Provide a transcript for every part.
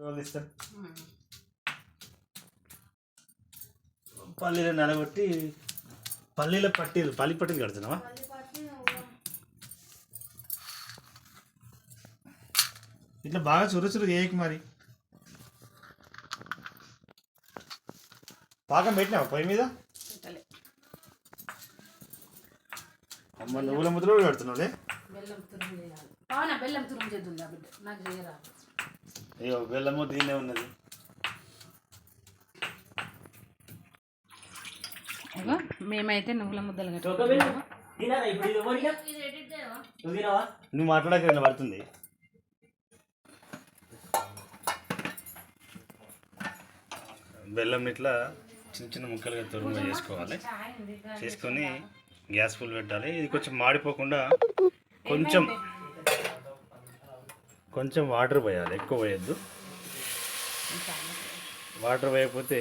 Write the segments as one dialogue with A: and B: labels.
A: వాళ్ళు ఇస్తారు పల్లీలు నలగొట్టి పల్లీల పట్టీలు పల్లి పట్టీలు కడుతున్నావా? ఇట్లా బాగా చురు చురు చేయకు మరి. పాకం పెట్టినావా పొయ్యి మీద? అమ్మ నువ్వుల ముద్ర కూడా పెడుతున్నావులే.
B: బెల్లం తురుము చేయాలి. బెల్లం తురుము చేద్దా బిడ్డ? నాకు చేయరా.
A: అయ్యో బెల్లము దీన్నే ఉన్నది.
B: మేమైతే నువ్వుల ముద్దలు
C: నువ్వు
A: మాట్లాడక పడుతుంది. బెల్లం ఇట్లా చిన్న చిన్న ముక్కలుగా తురుముగా చేసుకోవాలి. చేసుకొని గ్యాస్ ఫుల్ పెట్టాలి. ఇది కొంచెం మాడిపోకుండా కొంచెం కొంచెం వాటర్ పోయాలి ఎక్కువ పోయొద్దు. వాటర్ పోయకపోతే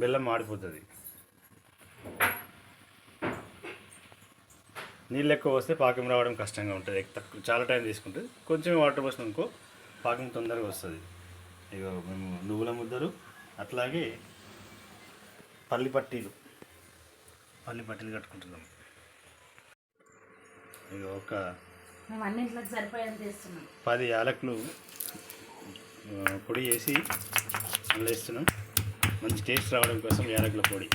A: బెల్లం మాడిపోతుంది. నీళ్ళు ఎక్కువ వస్తే పాకం రావడం కష్టంగా ఉంటుంది తక్కువ చాలా టైం తీసుకుంటుంది. కొంచెం వాటర్ పోసిన అనుకో పాకం తొందరగా వస్తుంది. ఇక మేము నువ్వుల ముద్దలు అట్లాగే పల్లి పట్టీలు పల్లి పట్టీలు కట్టుకుంటున్నాం. ఇక ఒక
B: మేము సరిపోయేది
A: పది యాలకులు పొడి వేసి అందులో వేస్తున్నాం. మంచి టేస్ట్ రావడం కోసం యాలకుల పొడి.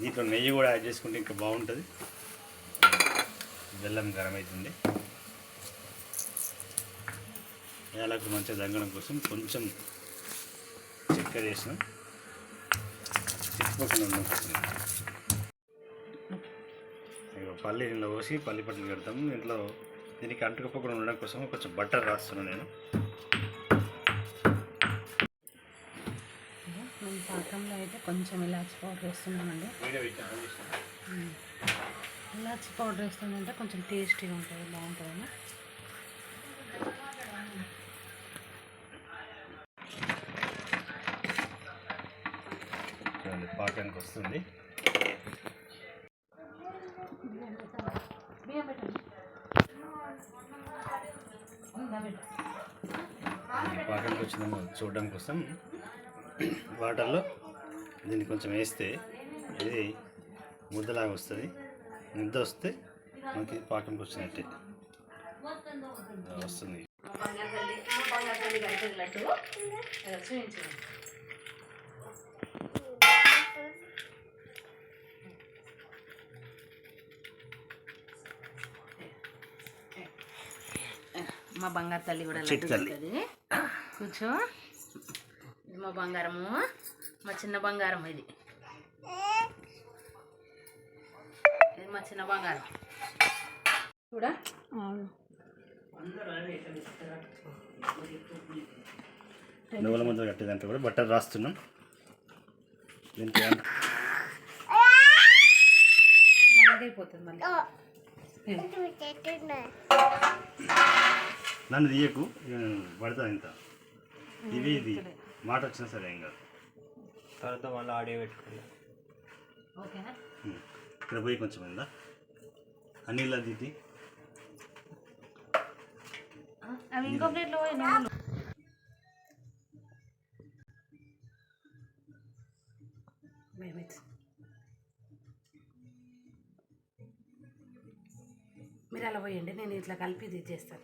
A: దీంట్లో నెయ్యి కూడా యాడ్ చేసుకుంటే ఇంకా బాగుంటుంది. బెల్లం గరం అవుతుంది యాలకులు మంచిగా దగ్గడం కోసం కొంచెం చక్కెర వేసినాం చిక్కుపోకుండా ఇక పల్లి ఇంట్లో పోసి పల్లి పట్టులు కడతాము ఇంట్లో దీనికి అంటుకపోకుండా ఉండడం కోసం కొంచెం బట్టర్ రాస్తున్నాను నేను.
B: మేము పాకంలో అయితే కొంచెం ఇలాచి పౌడర్ వేస్తున్నామండి. ఇలాచి పౌడర్ వేస్తామంటే కొంచెం టేస్టీగా ఉంటుంది బాగుంటుందని
A: చూడండి పాకానికి వస్తుంది. పాకానికి వచ్చిందేమో చూడడం కోసం వాటర్లో దీన్ని కొంచెం వేస్తే ఇది ముద్దలాగా వస్తుంది. ముద్ద వస్తే మనకి పాకంకి వచ్చినట్టే వస్తుంది
B: మా బంగారు తల్లి కూడా
A: చిట్టి
B: లడ్డు. కూర్చో. ఇది మా బంగారము. మా చిన్న బంగారం ఇది. ఇది మా చిన్న బంగారం. కూడా
A: నువ్వుల ముద్ద కట్టేదంటే కూడా బట్టర్ రాస్తున్నాం. దీనికి
B: నల్లగైపోతుంది మళ్ళీ.
A: నన్ను తీయకు పడుతుంది ఇంత. ఇది. ఇది మాట వచ్చినా సరే ఏం కాదు.
C: తర్వాత మళ్ళీ ఆడియో
B: ఓకేనా?
A: ఉం. ఇక్కడ పోయి కొంచెం ఉందా? అన్నిలా దిద్ది
B: అవి ఇంకో ప్లేట్లో పోయి నువ్వులు మేమైతే మీరు అలా పోయండి నేను ఇట్లా కలిపి ఇది చేస్తాను.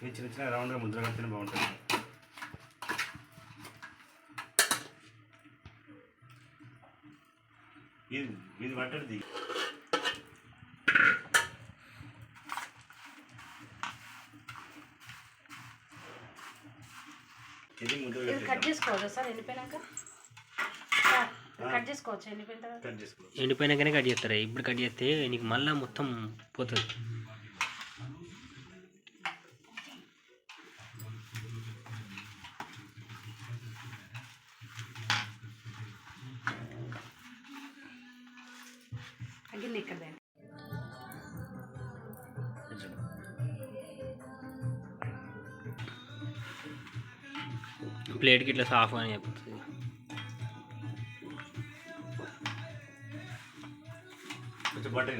A: ఇది చిన్న చిన్న రౌండ్గా ముద్ర కడితేనే బాగుంటుంది. ఇది ఇది పట్టడిది. ఇది ముద్ర
B: కట్. చేసుకోవచ్చా సార్? ఎండిపోయినాక? కట్ చేసుకోవచ్చు? ఎండిపోయిన తర్వాత?
A: కట్ చేసుకో
C: ఎండిపోయినాకనే కట్ చేస్తారు? ఇప్పుడు కట్ చేస్తే నీకు మళ్ళీ మొత్తం పోతుంది.
B: గిన్నె ఇక్కడ తేండి.
A: కొంచెం.
C: ప్లేట్కి ఇట్లా సాఫ్ అని చెప్తుంది
A: కొంచెం బటర్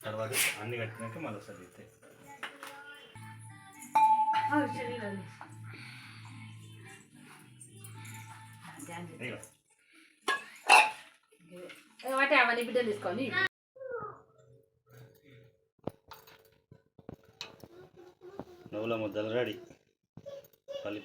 A: తర్వాత అన్ని కట్టినాక మళ్ళీ ఒకసారి
B: వాటి అవన్నీ బిడ్డలు తీసుకోండి.
A: నువ్వుల ముద్దలు రెడీ. పల్లి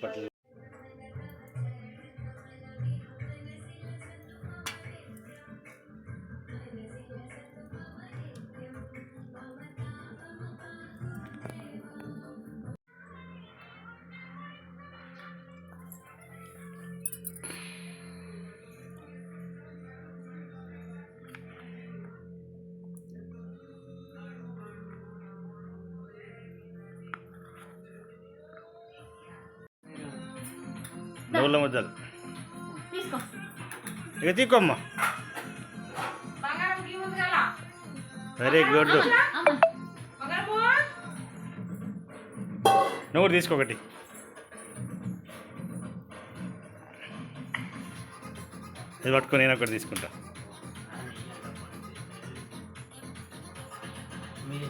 A: నువ్వుల ముద్దలు.
B: తీసుకో.
A: ఇక తీసుకోమ్మా వెరీ గుడ్ నువ్వు కూడా తీసుకో ఒకటి. ఇది పట్టుకొని నేను ఒకటి తీసుకుంటా.
C: మీరు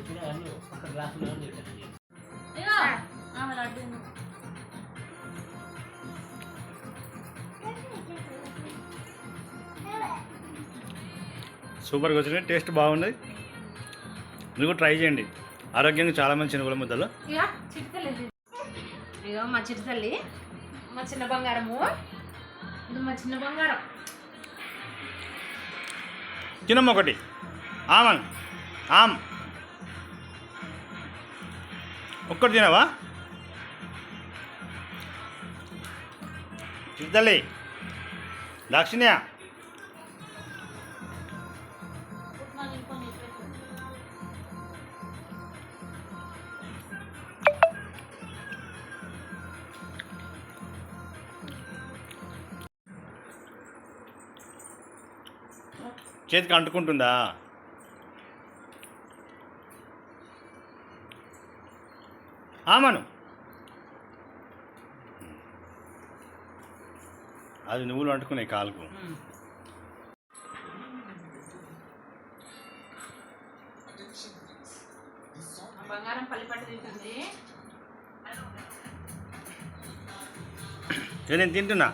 A: సూపర్గా వచ్చినాయి. టేస్ట్ బాగుంది మీరు కూడా ట్రై చేయండి. ఆరోగ్యంగా చాలా మంచి నువ్వుల ముద్దలు
B: ఇక మా మా చిన్న బంగారము. ఇది మా చిన్న బంగారం.
A: తినమ్మ ఒకటి. ఆమన్. ఆమ్. ఒక్కటి తినవా? చిత్తల్లి దక్షిణ్య. చేతికి అంటుకుంటుందా? ఆమను అది నువ్వులు అంటుకునే కాలుకు.
B: బంగారం తింటుంది.
A: నేను తింటున్నా.